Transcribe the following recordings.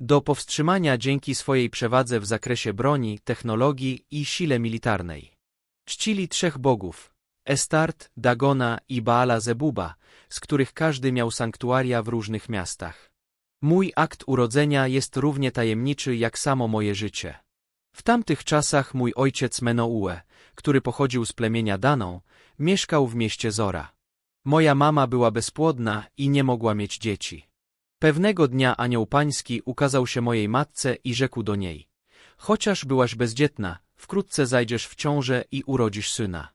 do powstrzymania dzięki swojej przewadze w zakresie broni, technologii i sile militarnej. Czcili trzech bogów, Estart, Dagona i Baala Zebuba, z których każdy miał sanktuaria w różnych miastach. Mój akt urodzenia jest równie tajemniczy jak samo moje życie. W tamtych czasach mój ojciec Menoue, który pochodził z plemienia Daną, mieszkał w mieście Zora. Moja mama była bezpłodna i nie mogła mieć dzieci. Pewnego dnia anioł pański ukazał się mojej matce i rzekł do niej. Chociaż byłaś bezdzietna, wkrótce zajdziesz w ciążę i urodzisz syna.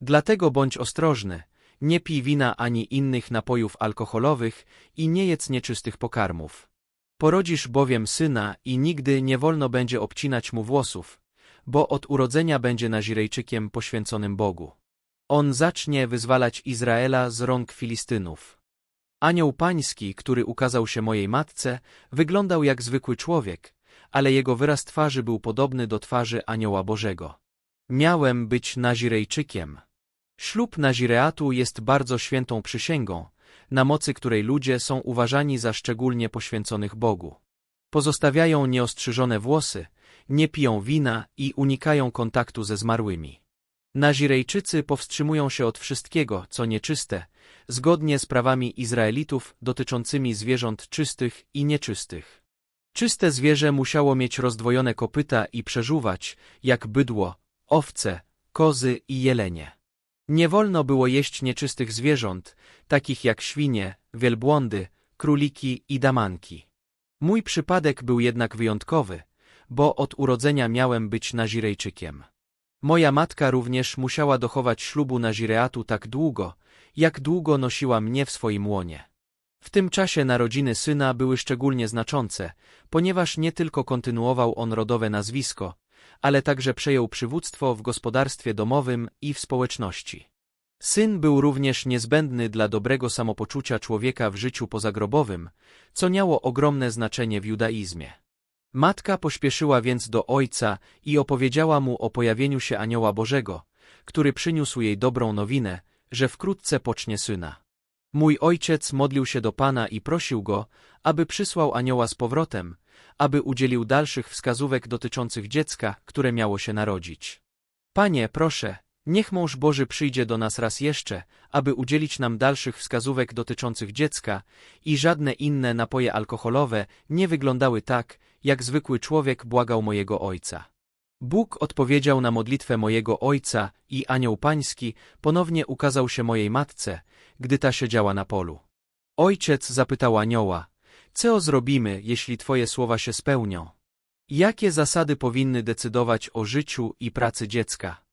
Dlatego bądź ostrożny, nie pij wina ani innych napojów alkoholowych i nie jedz nieczystych pokarmów. Porodzisz bowiem syna i nigdy nie wolno będzie obcinać mu włosów, bo od urodzenia będzie Nazirejczykiem poświęconym Bogu. On zacznie wyzwalać Izraela z rąk Filistynów. Anioł pański, który ukazał się mojej matce, wyglądał jak zwykły człowiek, ale jego wyraz twarzy był podobny do twarzy anioła Bożego. Miałem być Nazirejczykiem. Ślub Nazireatu jest bardzo świętą przysięgą, na mocy której ludzie są uważani za szczególnie poświęconych Bogu. Pozostawiają nieostrzyżone włosy, nie piją wina i unikają kontaktu ze zmarłymi. Nazirejczycy powstrzymują się od wszystkiego, co nieczyste, zgodnie z prawami Izraelitów dotyczącymi zwierząt czystych i nieczystych. Czyste zwierzę musiało mieć rozdwojone kopyta i przeżuwać, jak bydło, owce, kozy i jelenie. Nie wolno było jeść nieczystych zwierząt, takich jak świnie, wielbłądy, króliki i damanki. Mój przypadek był jednak wyjątkowy, bo od urodzenia miałem być Nazirejczykiem. Moja matka również musiała dochować ślubu Nazireatu tak długo, jak długo nosiła mnie w swoim łonie. W tym czasie narodziny syna były szczególnie znaczące, ponieważ nie tylko kontynuował on rodowe nazwisko, ale także przejął przywództwo w gospodarstwie domowym i w społeczności. Syn był również niezbędny dla dobrego samopoczucia człowieka w życiu pozagrobowym, co miało ogromne znaczenie w judaizmie. Matka pośpieszyła więc do ojca i opowiedziała mu o pojawieniu się anioła Bożego, który przyniósł jej dobrą nowinę, że wkrótce pocznie syna. Mój ojciec modlił się do Pana i prosił go, aby przysłał anioła z powrotem, aby udzielił dalszych wskazówek dotyczących dziecka, które miało się narodzić. Panie, proszę, niech mąż Boży przyjdzie do nas raz jeszcze, aby udzielić nam dalszych wskazówek dotyczących dziecka i żadne inne napoje alkoholowe nie wyglądały tak, jak zwykły człowiek błagał mojego ojca. Bóg odpowiedział na modlitwę mojego ojca i anioł pański ponownie ukazał się mojej matce, gdy ta siedziała na polu. Ojciec zapytał anioła, co zrobimy, jeśli twoje słowa się spełnią? Jakie zasady powinny decydować o życiu i pracy dziecka?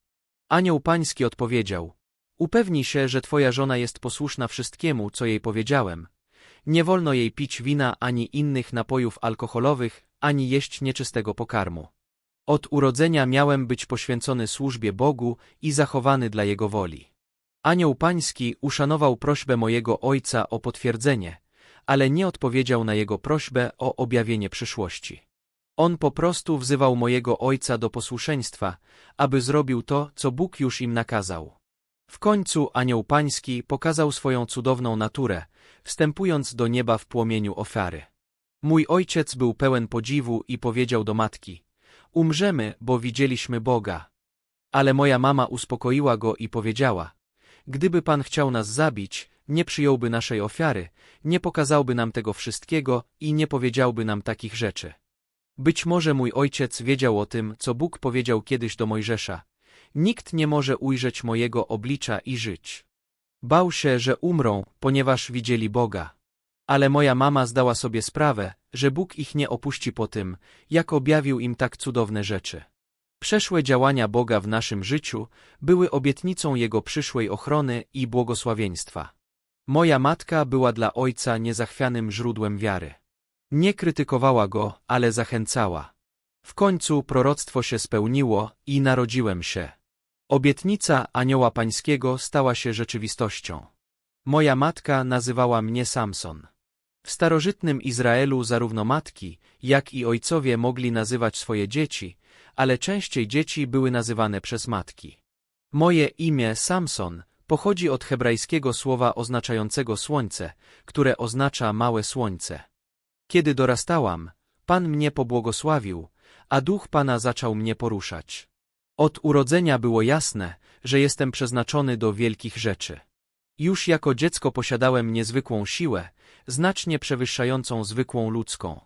Anioł pański odpowiedział, upewnij się, że twoja żona jest posłuszna wszystkiemu, co jej powiedziałem. Nie wolno jej pić wina ani innych napojów alkoholowych, ani jeść nieczystego pokarmu. Od urodzenia miałem być poświęcony służbie Bogu i zachowany dla Jego woli. Anioł pański uszanował prośbę mojego ojca o potwierdzenie, ale nie odpowiedział na jego prośbę o objawienie przyszłości. On po prostu wzywał mojego ojca do posłuszeństwa, aby zrobił to, co Bóg już im nakazał. W końcu anioł pański pokazał swoją cudowną naturę, wstępując do nieba w płomieniu ofiary. Mój ojciec był pełen podziwu i powiedział do matki, umrzemy, bo widzieliśmy Boga. Ale moja mama uspokoiła go i powiedziała, gdyby Pan chciał nas zabić, nie przyjąłby naszej ofiary, nie pokazałby nam tego wszystkiego i nie powiedziałby nam takich rzeczy. Być może mój ojciec wiedział o tym, co Bóg powiedział kiedyś do Mojżesza. Nikt nie może ujrzeć mojego oblicza i żyć. Bał się, że umrą, ponieważ widzieli Boga. Ale moja mama zdała sobie sprawę, że Bóg ich nie opuści po tym, jak objawił im tak cudowne rzeczy. Przeszłe działania Boga w naszym życiu były obietnicą Jego przyszłej ochrony i błogosławieństwa. Moja matka była dla ojca niezachwianym źródłem wiary. Nie krytykowała go, ale zachęcała. W końcu proroctwo się spełniło i narodziłem się. Obietnica anioła pańskiego stała się rzeczywistością. Moja matka nazywała mnie Samson. W starożytnym Izraelu zarówno matki, jak i ojcowie mogli nazywać swoje dzieci, ale częściej dzieci były nazywane przez matki. Moje imię Samson pochodzi od hebrajskiego słowa oznaczającego słońce, które oznacza małe słońce. Kiedy dorastałam, Pan mnie pobłogosławił, a duch Pana zaczął mnie poruszać. Od urodzenia było jasne, że jestem przeznaczony do wielkich rzeczy. Już jako dziecko posiadałem niezwykłą siłę, znacznie przewyższającą zwykłą ludzką.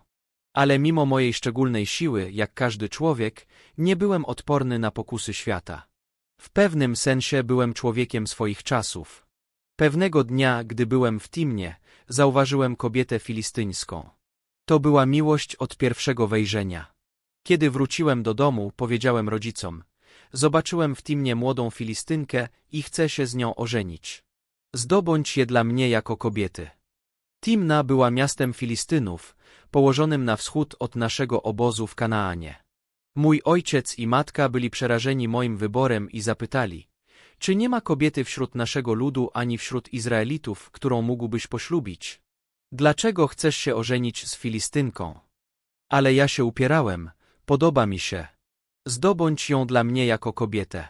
Ale mimo mojej szczególnej siły, jak każdy człowiek, nie byłem odporny na pokusy świata. W pewnym sensie byłem człowiekiem swoich czasów. Pewnego dnia, gdy byłem w Timnie, zauważyłem kobietę filistyńską. To była miłość od pierwszego wejrzenia. Kiedy wróciłem do domu, powiedziałem rodzicom, zobaczyłem w Timnie młodą Filistynkę i chcę się z nią ożenić. Zdobądź je dla mnie jako kobiety. Timna była miastem Filistynów, położonym na wschód od naszego obozu w Kanaanie. Mój ojciec i matka byli przerażeni moim wyborem i zapytali, czy nie ma kobiety wśród naszego ludu ani wśród Izraelitów, którą mógłbyś poślubić? Dlaczego chcesz się ożenić z Filistynką? Ale ja się upierałem, podoba mi się. Zdobądź ją dla mnie jako kobietę.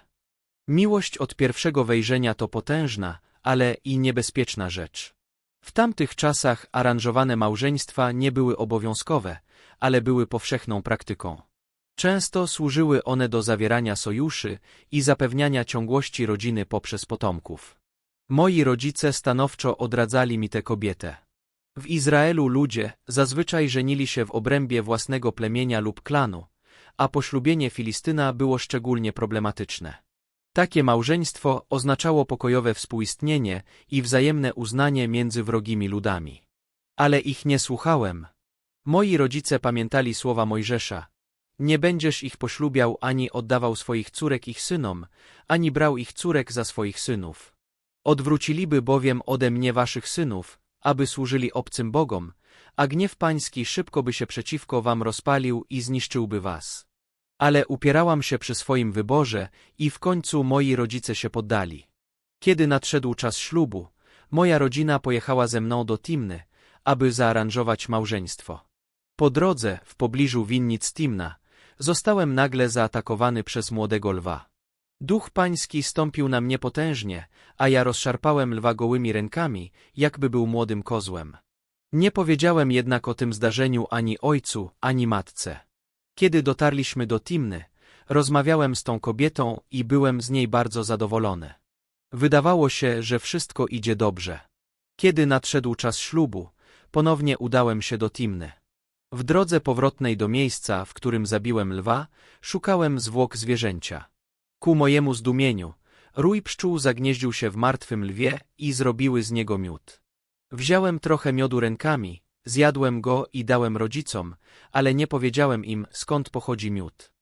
Miłość od pierwszego wejrzenia to potężna, ale i niebezpieczna rzecz. W tamtych czasach aranżowane małżeństwa nie były obowiązkowe, ale były powszechną praktyką. Często służyły one do zawierania sojuszy i zapewniania ciągłości rodziny poprzez potomków. Moi rodzice stanowczo odradzali mi tę kobietę. W Izraelu ludzie zazwyczaj żenili się w obrębie własnego plemienia lub klanu, a poślubienie Filistyna było szczególnie problematyczne. Takie małżeństwo oznaczało pokojowe współistnienie i wzajemne uznanie między wrogimi ludami. Ale ich nie słuchałem. Moi rodzice pamiętali słowa Mojżesza. Nie będziesz ich poślubiał ani oddawał swoich córek ich synom, ani brał ich córek za swoich synów. Odwróciliby bowiem ode mnie waszych synów, aby służyli obcym bogom, a gniew pański szybko by się przeciwko wam rozpalił i zniszczyłby was. Ale upierałam się przy swoim wyborze i w końcu moi rodzice się poddali. Kiedy nadszedł czas ślubu, moja rodzina pojechała ze mną do Timny, aby zaaranżować małżeństwo. Po drodze, w pobliżu winnic Timna, zostałem nagle zaatakowany przez młodego lwa. Duch pański stąpił na mnie potężnie, a ja rozszarpałem lwa gołymi rękami, jakby był młodym kozłem. Nie powiedziałem jednak o tym zdarzeniu ani ojcu, ani matce. Kiedy dotarliśmy do Timny, rozmawiałem z tą kobietą i byłem z niej bardzo zadowolony. Wydawało się, że wszystko idzie dobrze. Kiedy nadszedł czas ślubu, ponownie udałem się do Timny. W drodze powrotnej do miejsca, w którym zabiłem lwa, szukałem zwłok zwierzęcia. Ku mojemu zdumieniu, rój pszczół zagnieździł się w martwym lwie i zrobiły z niego miód. Wziąłem trochę miodu rękami, zjadłem go i dałem rodzicom, ale nie powiedziałem im, skąd pochodzi miód.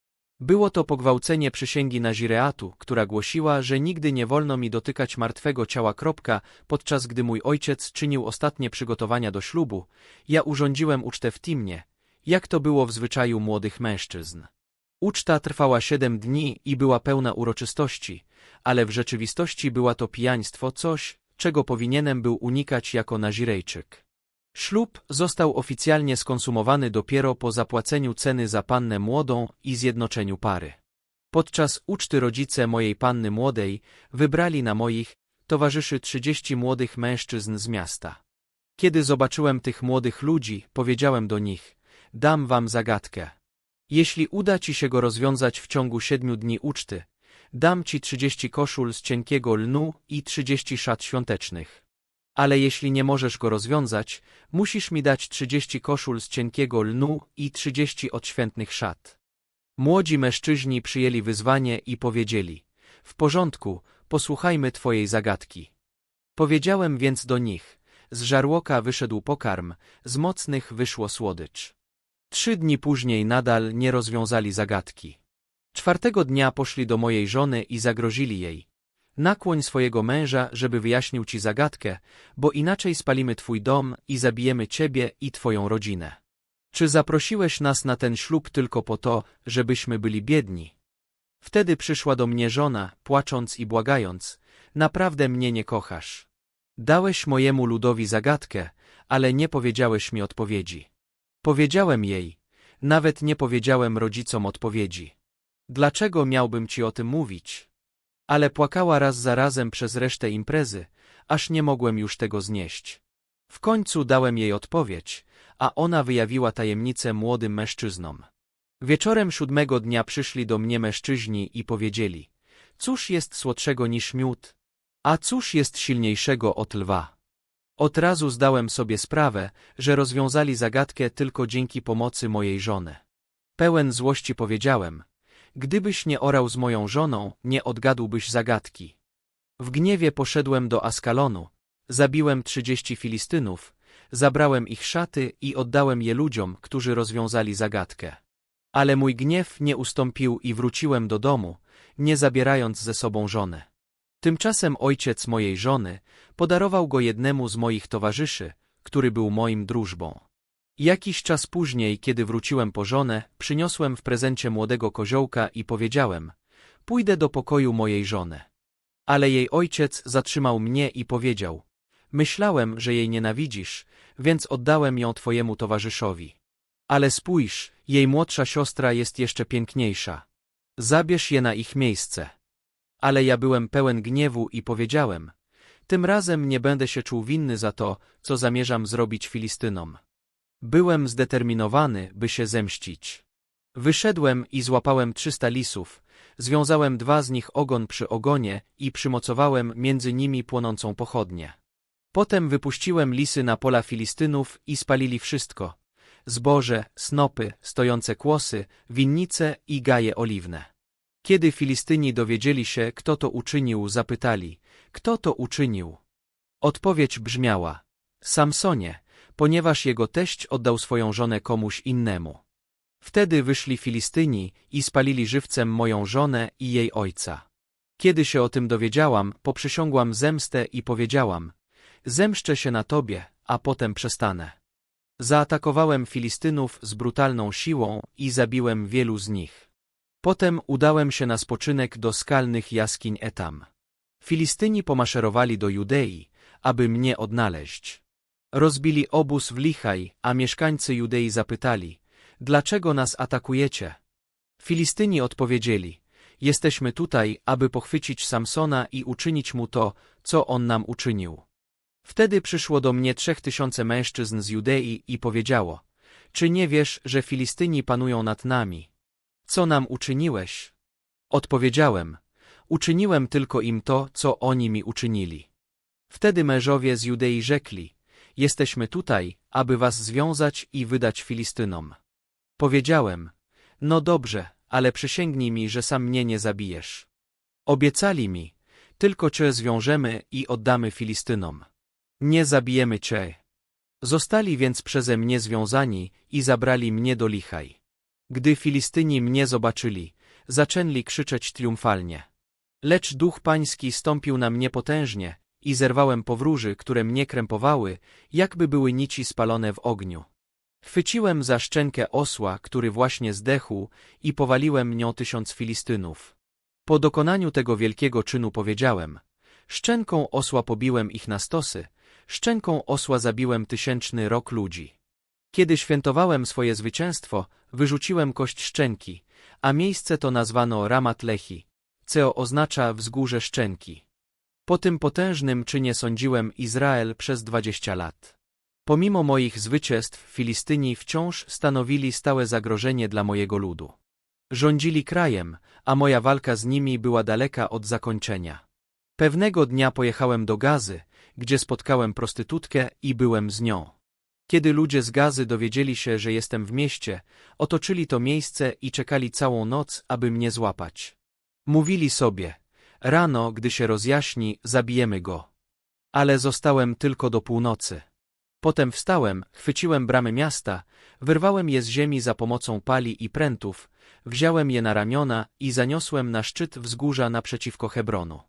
Było to pogwałcenie przysięgi Nazireatu, która głosiła, że nigdy nie wolno mi dotykać martwego ciała kropka, podczas gdy mój ojciec czynił ostatnie przygotowania do ślubu, ja urządziłem ucztę w Timnie, jak to było w zwyczaju młodych mężczyzn. Uczta trwała siedem dni i była pełna uroczystości, ale w rzeczywistości była to pijaństwo coś, czego powinienem był unikać jako Nazirejczyk. Ślub został oficjalnie skonsumowany dopiero po zapłaceniu ceny za pannę młodą i zjednoczeniu pary. Podczas uczty rodzice mojej panny młodej wybrali na moich towarzyszy trzydzieści młodych mężczyzn z miasta. Kiedy zobaczyłem tych młodych ludzi, powiedziałem do nich, dam wam zagadkę. Jeśli uda ci się go rozwiązać w ciągu siedmiu dni uczty, dam ci trzydzieści koszul z cienkiego lnu i trzydzieści szat świątecznych. Ale jeśli nie możesz go rozwiązać, musisz mi dać trzydzieści koszul z cienkiego lnu i trzydzieści odświętnych szat. Młodzi mężczyźni przyjęli wyzwanie i powiedzieli, w porządku, posłuchajmy twojej zagadki. Powiedziałem więc do nich, z żarłoka wyszedł pokarm, z mocnych wyszło słodycz. Trzy dni później nadal nie rozwiązali zagadki. Czwartego dnia poszli do mojej żony i zagrozili jej. Nakłoń swojego męża, żeby wyjaśnił ci zagadkę, bo inaczej spalimy twój dom i zabijemy ciebie i twoją rodzinę. Czy zaprosiłeś nas na ten ślub tylko po to, żebyśmy byli biedni? Wtedy przyszła do mnie żona, płacząc i błagając, naprawdę mnie nie kochasz. Dałeś mojemu ludowi zagadkę, ale nie powiedziałeś mi odpowiedzi. Powiedziałem jej, nawet nie powiedziałem rodzicom odpowiedzi. Dlaczego miałbym ci o tym mówić? Ale płakała raz za razem przez resztę imprezy, aż nie mogłem już tego znieść. W końcu dałem jej odpowiedź, a ona wyjawiła tajemnicę młodym mężczyznom. Wieczorem siódmego dnia przyszli do mnie mężczyźni i powiedzieli, cóż jest słodszego niż miód, a cóż jest silniejszego od lwa. Od razu zdałem sobie sprawę, że rozwiązali zagadkę tylko dzięki pomocy mojej żony. Pełen złości powiedziałem, gdybyś nie orał z moją żoną, nie odgadłbyś zagadki. W gniewie poszedłem do Askalonu, zabiłem trzydzieści Filistynów, zabrałem ich szaty i oddałem je ludziom, którzy rozwiązali zagadkę. Ale mój gniew nie ustąpił i wróciłem do domu, nie zabierając ze sobą żony. Tymczasem ojciec mojej żony podarował go jednemu z moich towarzyszy, który był moim drużbą. Jakiś czas później, kiedy wróciłem po żonę, przyniosłem w prezencie młodego koziołka i powiedziałem, pójdę do pokoju mojej żony. Ale jej ojciec zatrzymał mnie i powiedział, myślałem, że jej nienawidzisz, więc oddałem ją twojemu towarzyszowi. Ale spójrz, jej młodsza siostra jest jeszcze piękniejsza. Zabierz je na ich miejsce. Ale ja byłem pełen gniewu i powiedziałem, tym razem nie będę się czuł winny za to, co zamierzam zrobić Filistynom. Byłem zdeterminowany, by się zemścić. Wyszedłem i złapałem trzysta lisów, związałem dwa z nich ogon przy ogonie i przymocowałem między nimi płonącą pochodnię. Potem wypuściłem lisy na pola Filistynów i spalili wszystko. Zboże, snopy, stojące kłosy, winnice i gaje oliwne. Kiedy Filistyni dowiedzieli się, kto to uczynił, zapytali, kto to uczynił? Odpowiedź brzmiała, Samsonie, ponieważ jego teść oddał swoją żonę komuś innemu. Wtedy wyszli Filistyni i spalili żywcem moją żonę i jej ojca. Kiedy się o tym dowiedziałam, poprzysiągłam zemstę i powiedziałam, zemszczę się na tobie, a potem przestanę. Zaatakowałem Filistynów z brutalną siłą i zabiłem wielu z nich. Potem udałem się na spoczynek do skalnych jaskiń Etam. Filistyni pomaszerowali do Judei, aby mnie odnaleźć. Rozbili obóz w Lichaj, a mieszkańcy Judei zapytali, dlaczego nas atakujecie? Filistyni odpowiedzieli, jesteśmy tutaj, aby pochwycić Samsona i uczynić mu to, co on nam uczynił. Wtedy przyszło do mnie trzech tysiące mężczyzn z Judei i powiedziało, czy nie wiesz, że Filistyni panują nad nami? Co nam uczyniłeś? Odpowiedziałem, uczyniłem tylko im to, co oni mi uczynili. Wtedy mężowie z Judei rzekli, jesteśmy tutaj, aby was związać i wydać Filistynom. Powiedziałem, no dobrze, ale przysięgnij mi, że sam mnie nie zabijesz. Obiecali mi, tylko cię zwiążemy i oddamy Filistynom. Nie zabijemy cię. Zostali więc przeze mnie związani i zabrali mnie do Lichaj. Gdy Filistyni mnie zobaczyli, zaczęli krzyczeć triumfalnie. Lecz duch pański stąpił na mnie potężnie i zerwałem powróży, które mnie krępowały, jakby były nici spalone w ogniu. Chwyciłem za szczękę osła, który właśnie zdechł, i powaliłem nią tysiąc Filistynów. Po dokonaniu tego wielkiego czynu powiedziałem, szczęką osła pobiłem ich na stosy, szczęką osła zabiłem tysięczny rok ludzi. Kiedy świętowałem swoje zwycięstwo, wyrzuciłem kość szczęki, a miejsce to nazwano Ramat Lehi, co oznacza wzgórze szczęki. Po tym potężnym czynie sądziłem Izrael przez dwadzieścia lat. Pomimo moich zwycięstw, Filistyni wciąż stanowili stałe zagrożenie dla mojego ludu. Rządzili krajem, a moja walka z nimi była daleka od zakończenia. Pewnego dnia pojechałem do Gazy, gdzie spotkałem prostytutkę i byłem z nią. Kiedy ludzie z Gazy dowiedzieli się, że jestem w mieście, otoczyli to miejsce i czekali całą noc, aby mnie złapać. Mówili sobie, rano, gdy się rozjaśni, zabijemy go. Ale zostałem tylko do północy. Potem wstałem, chwyciłem bramy miasta, wyrwałem je z ziemi za pomocą pali i prętów, wziąłem je na ramiona i zaniosłem na szczyt wzgórza naprzeciwko Hebronu.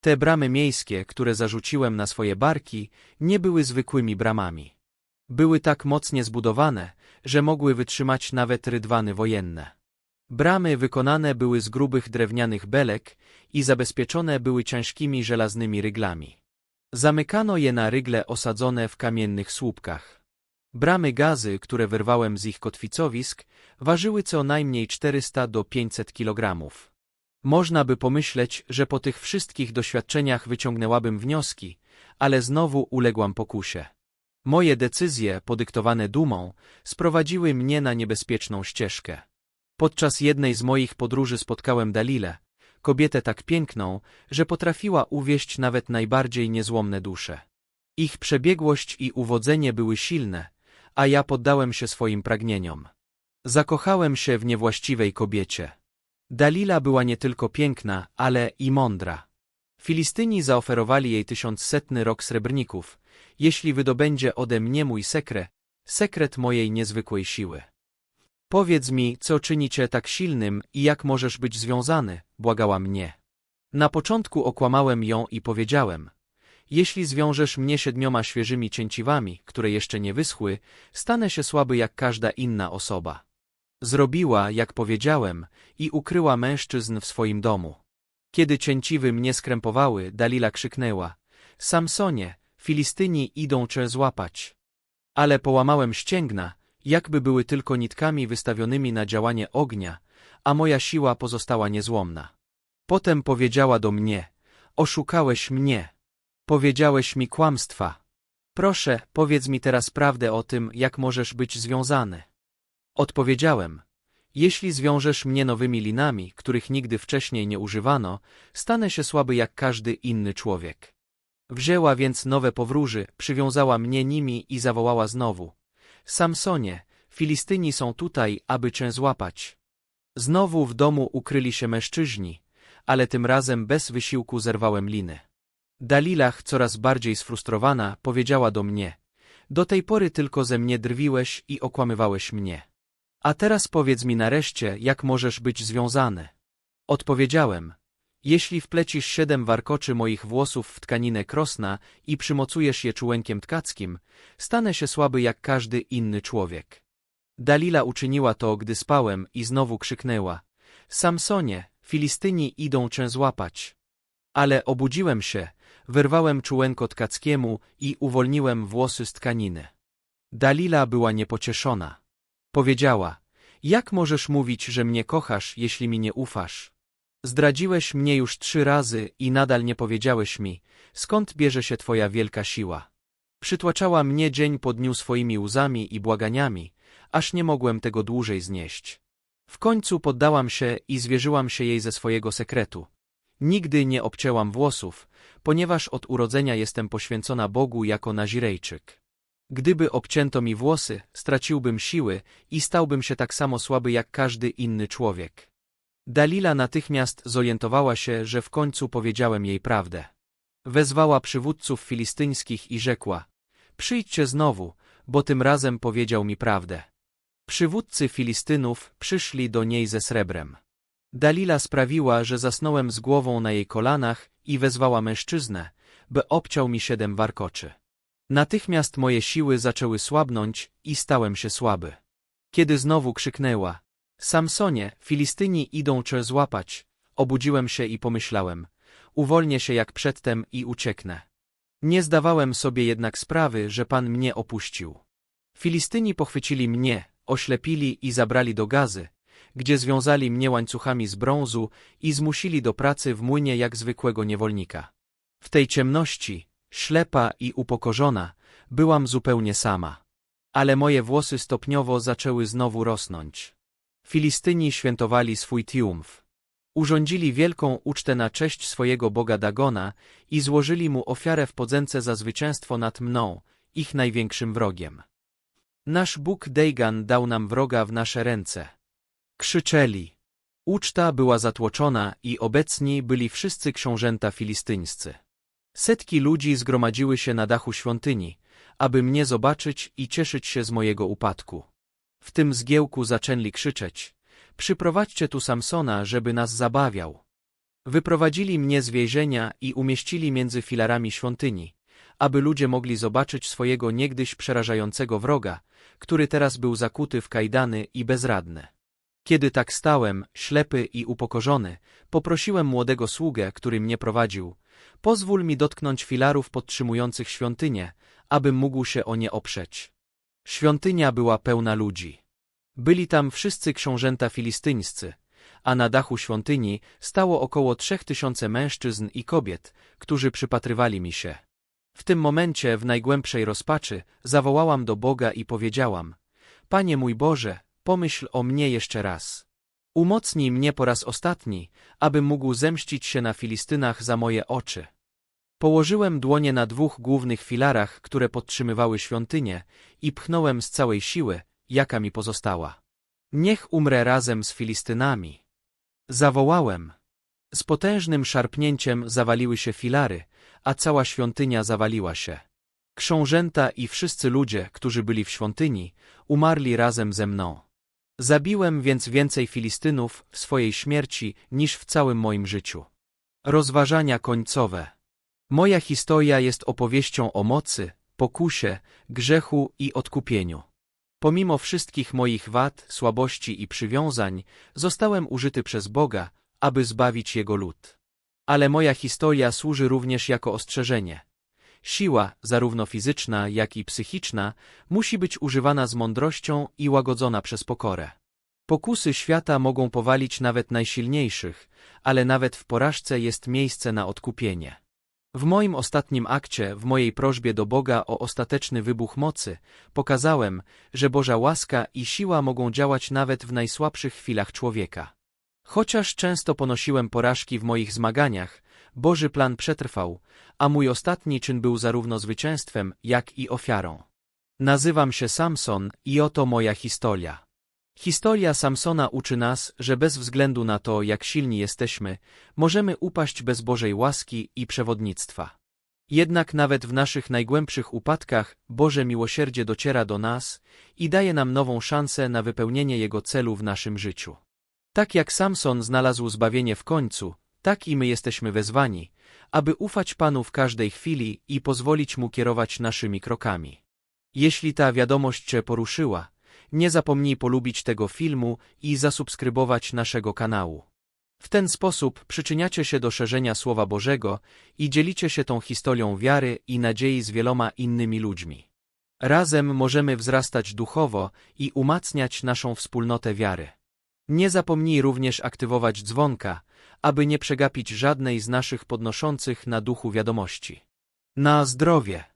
Te bramy miejskie, które zarzuciłem na swoje barki, nie były zwykłymi bramami. Były tak mocnie zbudowane, że mogły wytrzymać nawet rydwany wojenne. Bramy wykonane były z grubych drewnianych belek i zabezpieczone były ciężkimi żelaznymi ryglami. Zamykano je na rygle osadzone w kamiennych słupkach. Bramy gazy, które wyrwałem z ich kotwicowisk, ważyły co najmniej 400 do 500 kilogramów. Można by pomyśleć, że po tych wszystkich doświadczeniach wyciągnęłabym wnioski, ale znowu uległam pokusie. Moje decyzje, podyktowane dumą, sprowadziły mnie na niebezpieczną ścieżkę. Podczas jednej z moich podróży spotkałem Dalilę, kobietę tak piękną, że potrafiła uwieść nawet najbardziej niezłomne dusze. Ich przebiegłość i uwodzenie były silne, a ja poddałem się swoim pragnieniom. Zakochałem się w niewłaściwej kobiecie. Dalila była nie tylko piękna, ale i mądra. Filistyni zaoferowali jej tysiącsetny rok srebrników, jeśli wydobędzie ode mnie mój sekret, sekret mojej niezwykłej siły. Powiedz mi, co czyni cię tak silnym i jak możesz być związany, błagała mnie. Na początku okłamałem ją i powiedziałem, jeśli zwiążesz mnie siedmioma świeżymi cięciwami, które jeszcze nie wyschły, stanę się słaby jak każda inna osoba. Zrobiła, jak powiedziałem, i ukryła mężczyzn w swoim domu. Kiedy cięciwy mnie skrępowały, Dalila krzyknęła. Samsonie, Filistyni idą cię złapać. Ale połamałem ścięgna, jakby były tylko nitkami wystawionymi na działanie ognia, a moja siła pozostała niezłomna. Potem powiedziała do mnie, oszukałeś mnie. Powiedziałeś mi kłamstwa. Proszę, powiedz mi teraz prawdę o tym, jak możesz być związany. Odpowiedziałem, jeśli zwiążesz mnie nowymi linami, których nigdy wcześniej nie używano, stanę się słaby jak każdy inny człowiek. Wzięła więc nowe powróży, przywiązała mnie nimi i zawołała znowu. Samsonie, Filistyni są tutaj, aby cię złapać. Znowu w domu ukryli się mężczyźni, ale tym razem bez wysiłku zerwałem liny. Dalilach, coraz bardziej sfrustrowana, powiedziała do mnie. Do tej pory tylko ze mnie drwiłeś i okłamywałeś mnie. A teraz powiedz mi nareszcie, jak możesz być związany. Odpowiedziałem. Jeśli wplecisz siedem warkoczy moich włosów w tkaninę krosna i przymocujesz je czółenkiem tkackim, stanę się słaby jak każdy inny człowiek. Dalila uczyniła to, gdy spałem i znowu krzyknęła. Samsonie, Filistyni idą cię złapać. Ale obudziłem się, wyrwałem czółenko tkackiemu i uwolniłem włosy z tkaniny. Dalila była niepocieszona. Powiedziała, jak możesz mówić, że mnie kochasz, jeśli mi nie ufasz? Zdradziłeś mnie już trzy razy i nadal nie powiedziałeś mi, skąd bierze się twoja wielka siła. Przytłaczała mnie dzień po dniu swoimi łzami i błaganiami, aż nie mogłem tego dłużej znieść. W końcu poddałam się i zwierzyłam się jej ze swojego sekretu. Nigdy nie obcięłam włosów, ponieważ od urodzenia jestem poświęcona Bogu jako Nazirejczyk. Gdyby obcięto mi włosy, straciłbym siły i stałbym się tak samo słaby jak każdy inny człowiek. Dalila natychmiast zorientowała się, że w końcu powiedziałem jej prawdę. Wezwała przywódców filistyńskich i rzekła, przyjdźcie znowu, bo tym razem powiedział mi prawdę. Przywódcy Filistynów przyszli do niej ze srebrem. Dalila sprawiła, że zasnąłem z głową na jej kolanach i wezwała mężczyznę, by obciął mi siedem warkoczy. Natychmiast moje siły zaczęły słabnąć i stałem się słaby. Kiedy znowu krzyknęła, Samsonie, Filistyni idą cię złapać, obudziłem się i pomyślałem, uwolnię się jak przedtem i ucieknę. Nie zdawałem sobie jednak sprawy, że Pan mnie opuścił. Filistyni pochwycili mnie, oślepili i zabrali do gazy, gdzie związali mnie łańcuchami z brązu i zmusili do pracy w młynie jak zwykłego niewolnika. W tej ciemności, ślepa i upokorzona, byłam zupełnie sama. Ale moje włosy stopniowo zaczęły znowu rosnąć. Filistyni świętowali swój triumf. Urządzili wielką ucztę na cześć swojego boga Dagona i złożyli mu ofiarę w podzęce za zwycięstwo nad mną, ich największym wrogiem. Nasz Bóg Dagon dał nam wroga w nasze ręce. Krzyczeli. Uczta była zatłoczona i obecni byli wszyscy książęta filistyńscy. Setki ludzi zgromadziły się na dachu świątyni, aby mnie zobaczyć i cieszyć się z mojego upadku. W tym zgiełku zaczęli krzyczeć, przyprowadźcie tu Samsona, żeby nas zabawiał. Wyprowadzili mnie z więzienia i umieścili między filarami świątyni, aby ludzie mogli zobaczyć swojego niegdyś przerażającego wroga, który teraz był zakuty w kajdany i bezradny. Kiedy tak stałem, ślepy i upokorzony, poprosiłem młodego sługę, który mnie prowadził, pozwól mi dotknąć filarów podtrzymujących świątynię, abym mógł się o nie oprzeć. Świątynia była pełna ludzi. Byli tam wszyscy książęta filistyńscy, a na dachu świątyni stało około trzech tysiące mężczyzn i kobiet, którzy przypatrywali mi się. W tym momencie, w najgłębszej rozpaczy, zawołałam do Boga i powiedziałam: Panie mój Boże, pomyśl o mnie jeszcze raz. Umocnij mnie po raz ostatni, abym mógł zemścić się na Filistynach za moje oczy. Położyłem dłonie na dwóch głównych filarach, które podtrzymywały świątynię, i pchnąłem z całej siły, jaka mi pozostała. Niech umrę razem z Filistynami. Zawołałem. Z potężnym szarpnięciem zawaliły się filary, a cała świątynia zawaliła się. Książęta i wszyscy ludzie, którzy byli w świątyni, umarli razem ze mną. Zabiłem więc więcej Filistynów w swojej śmierci niż w całym moim życiu. Rozważania końcowe. Moja historia jest opowieścią o mocy, pokusie, grzechu i odkupieniu. Pomimo wszystkich moich wad, słabości i przywiązań, zostałem użyty przez Boga, aby zbawić Jego lud. Ale moja historia służy również jako ostrzeżenie. Siła, zarówno fizyczna, jak i psychiczna, musi być używana z mądrością i łagodzona przez pokorę. Pokusy świata mogą powalić nawet najsilniejszych, ale nawet w porażce jest miejsce na odkupienie. W moim ostatnim akcie, w mojej prośbie do Boga o ostateczny wybuch mocy, pokazałem, że Boża łaska i siła mogą działać nawet w najsłabszych chwilach człowieka. Chociaż często ponosiłem porażki w moich zmaganiach, Boży plan przetrwał, a mój ostatni czyn był zarówno zwycięstwem, jak i ofiarą. Nazywam się Samson i oto moja historia. Historia Samsona uczy nas, że bez względu na to, jak silni jesteśmy, możemy upaść bez Bożej łaski i przewodnictwa. Jednak nawet w naszych najgłębszych upadkach Boże miłosierdzie dociera do nas i daje nam nową szansę na wypełnienie Jego celu w naszym życiu. Tak jak Samson znalazł zbawienie w końcu, tak i my jesteśmy wezwani, aby ufać Panu w każdej chwili i pozwolić Mu kierować naszymi krokami. Jeśli ta wiadomość Cię poruszyła, nie zapomnij polubić tego filmu i zasubskrybować naszego kanału. W ten sposób przyczyniacie się do szerzenia Słowa Bożego i dzielicie się tą historią wiary i nadziei z wieloma innymi ludźmi. Razem możemy wzrastać duchowo i umacniać naszą wspólnotę wiary. Nie zapomnij również aktywować dzwonka, aby nie przegapić żadnej z naszych podnoszących na duchu wiadomości. Na zdrowie!